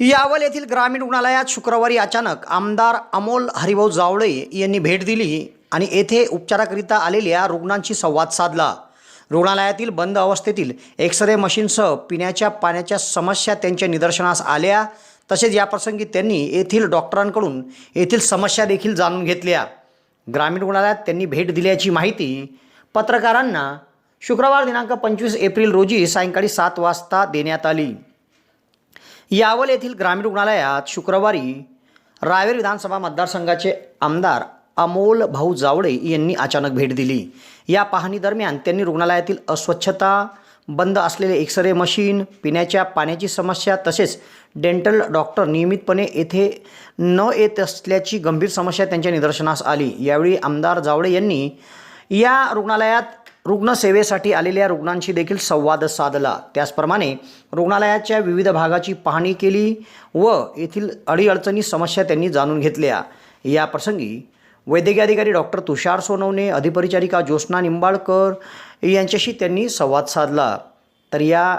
यावल येथील ग्रामीण रुग्णालयात शुक्रवारी अचानक आमदार अमोल हरिभाऊ जावळे यांनी भेट दिली आणि येथे उपचाराकरिता आलेल्या रुग्णांशी संवाद साधला. रुग्णालयातील बंद अवस्थेतील एक्सरे मशीनसह पिण्याच्या पाण्याच्या समस्या त्यांच्या निदर्शनास आल्या. तसेच याप्रसंगी त्यांनी येथील डॉक्टरांकडून येथील समस्या देखील जाणून घेतल्या. ग्रामीण रुग्णालयात त्यांनी भेट दिल्याची माहिती पत्रकारांना शुक्रवार दिनांक पंचवीस एप्रिल रोजी सायंकाळी सात वाजता देण्यात आली. यावल येथील ग्रामीण रुग्णालयात शुक्रवारी रावेर विधानसभा मतदारसंघाचे आमदार अमोल भाऊ जावळे यांनी अचानक भेट दिली. या पाहणीदरम्यान त्यांनी रुग्णालयातील अस्वच्छता बंद असलेले एक्सरे मशीन पिण्याच्या पाण्याची समस्या तसेच डेंटल डॉक्टर नियमितपणे येथे न येत असल्याची गंभीर समस्या त्यांच्या निदर्शनास आली. यावेळी आमदार जावळे यांनी या रुग्णालयात रुग्णसेवेसाठी आलेल्या रुग्णांशी देखील संवाद साधला. त्याचप्रमाणे रुग्णालयाच्या विविध भागाची पाहणी केली व येथील अडीअडचणी समस्या त्यांनी जाणून घेतल्या. या प्रसंगी वैद्यकीय अधिकारी डॉक्टर तुषार सोनवणे अधिपरिचारिका ज्योत्स्ना निंबाळकर यांच्याशी त्यांनी संवाद साधला. तर या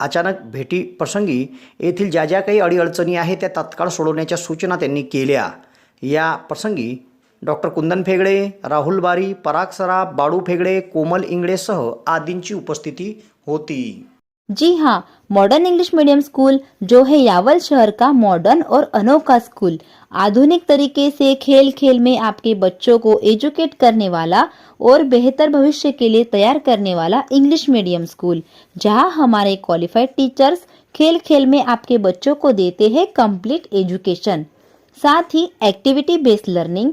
अचानक भेटीप्रसंगी येथील ज्या ज्या काही अडीअडचणी आहेत त्या तात्काळ सोडवण्याच्या सूचना त्यांनी केल्या. या प्रसंगी डॉक्टर कुंदन फेगडे, राहुल बारी, पराग सराफ, बाळू फेगडे, कोमल इंगडेसह आदींची उपस्थिती होती. जी हाँ मॉडर्न इंग्लिश मीडियम स्कूल जो है यावल शहर का मॉडर्न और अनोखा स्कूल आधुनिक तरीके से खेल खेल में आपके बच्चों को एजुकेट करने वाला और बेहतर भविष्य के लिए तैयार करने वाला इंग्लिश मीडियम स्कूल जहाँ हमारे क्वालिफाइड टीचर्स खेल खेल में आपके बच्चों को देते हैं कंप्लीट एजुकेशन साथ ही एक्टिविटी बेस्ड लर्निंग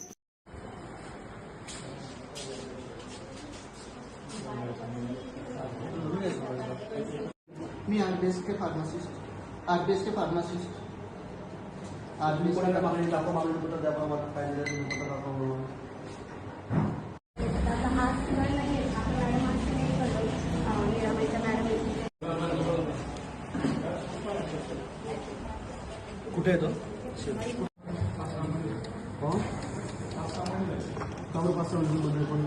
मी आरबीएस के फार्मासिस्ट आरबीएस के फार्मासिस्ट आदमी कोणाला मागणी दाखवा मागणी पत्र द्या बाबा काय दिलं तुम्ही पत्र दाखवा म्हणून. कुठे येतो हो काबर पाच सहा मध्ये पण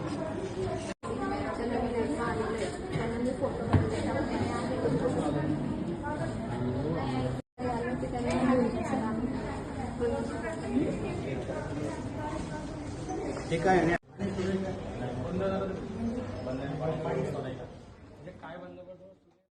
हे काय आहे?